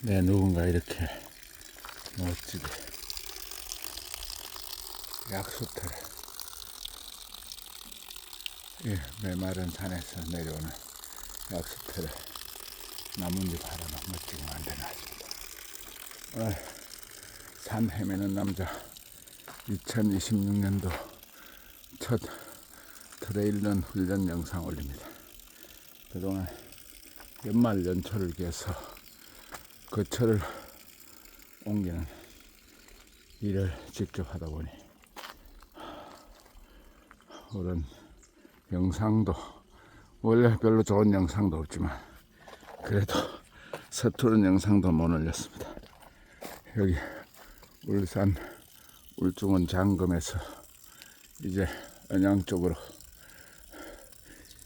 네, 누군가 이렇게 멋지게 약수터를 예, 메마른 산에서 내려오는 약수터를 나뭇잎 하나만 멋지게 만들어놨습니다. 아, 산 헤매는 남자 2026년도 첫 트레일런 훈련 영상 올립니다. 그동안 연말 연초를 위해서 거처를 옮기는 일을 직접 하다 보니 오른 영상도 원래 별로 좋은 영상도 없지만 그래도 서투른 영상도 못 올렸습니다. 여기 울산 울중원 장금에서 이제 언양 쪽으로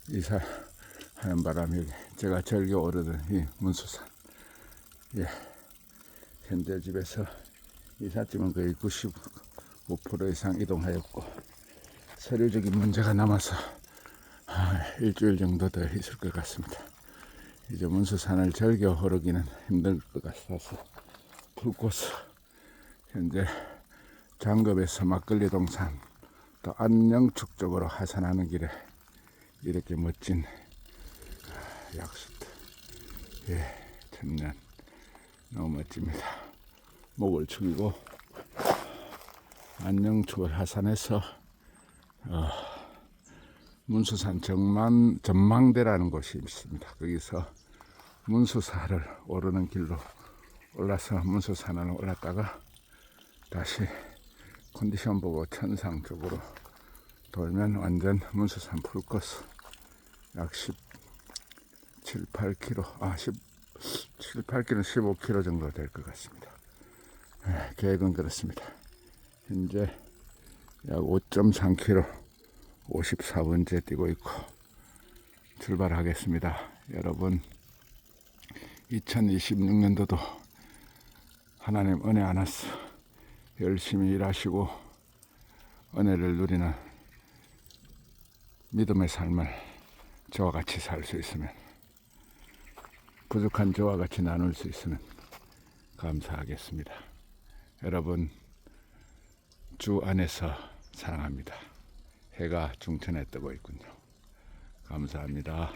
이사하는 바람에 제가 절겨 오르던 이 문수산 예. 현재 집에서 이삿짐은 거의 95% 이상 이동하였고 서류적인 문제가 남아서 아, 일주일 정도 더 있을 것 같습니다. 이제 문수산을 절겨 오르기는 힘들 것 같아서 불꽃 현재 장급에서 막걸리 동산 또 안녕축 쪽으로 하산하는 길에 이렇게 멋진 아, 약수터 예 천년 너무 멋집니다. 목을 축이고 안녕축을 하산해서 어, 문수산 정만 전망대라는 곳이 있습니다. 거기서 문수사를 오르는 길로 올라서 문수산을 올랐다가 다시 컨디션 보고 천상 쪽으로 돌면 완전 문수산 풀코스. 약 10, 7, 8km, 아, 10, 7, 8km, 15km 정도 될 것 같습니다. 예, 계획은 그렇습니다. 현재 약 5.3km, 54분째 뛰고 있고 출발하겠습니다. 여러분, 2026년도도 하나님 은혜 안았어. 열심히 일하시고 은혜를 누리는 믿음의 삶을 저와 같이 살 수 있으면 부족한 저와 같이 나눌 수 있으면 감사하겠습니다. 여러분 주 안에서 사랑합니다. 해가 중천에 뜨고 있군요. 감사합니다.